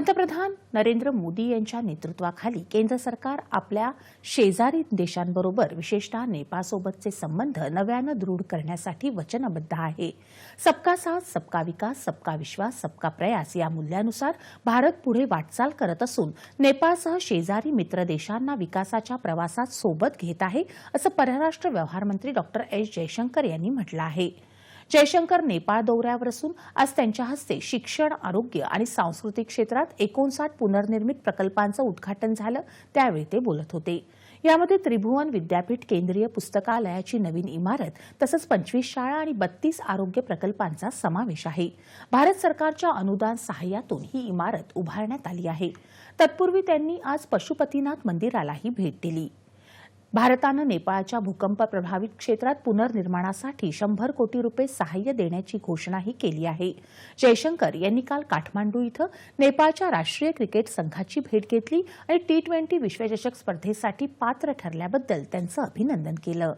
पंतप्रधान नरेंद्र मोदी यांच्या नेतृत्वाखाली केंद्र सरकार आपल्या शेजारी देशांबरोबर विशेषतः नेपाळसोबतचे संबंध नव्यानं दृढ करण्यासाठी वचनबद्ध आहे. सबका साथ सबका विकास सबका विश्वास सबका प्रयास या मूल्यानुसार भारत पुढे वाटचाल करत असून नेपाळसह शेजारी मित्र देशांना विकासाच्या प्रवासात सोबत घेत आहे असं परराष्ट्र व्यवहार मंत्री डॉक्टर एस जयशंकर यांनी म्हटलं आहे. जयशंकर नेपाळ दौऱ्यावर असून आज त्यांच्या हस्ते शिक्षण आरोग्य आणि सांस्कृतिक क्षेत्रात एकोणसाठ पुनर्निर्मित प्रकल्पांचं उद्घाटन झालं त्यावेळी ते बोलत होते. यामध्ये त्रिभुवन विद्यापीठ केंद्रीय पुस्तकालयाची नवीन इमारत तसंच पंचवीस शाळा आणि बत्तीस आरोग्य प्रकल्पांचा समावेश आहे. भारत सरकारच्या अनुदान सहाय्यातून ही इमारत उभारण्यात आली आहे. तत्पूर्वी त्यांनी आज पशुपतीनाथ मंदिरालाही भेट दिली. भारतानं नेपाळच्या भूकंप प्रभावित क्षेत्रात पुनर्निर्माणासाठी शंभर कोटी रुपये सहाय्य देण्याची घोषणाही केली आहे. जयशंकर यांनी काल काठमांडू इथं नेपाळच्या राष्ट्रीय क्रिकेट संघाची भेट घेतली आणि टी ट्वेंटी विश्वचषक स्पर्धेसाठी पात्र ठरल्याबद्दल त्यांचं अभिनंदन केलं.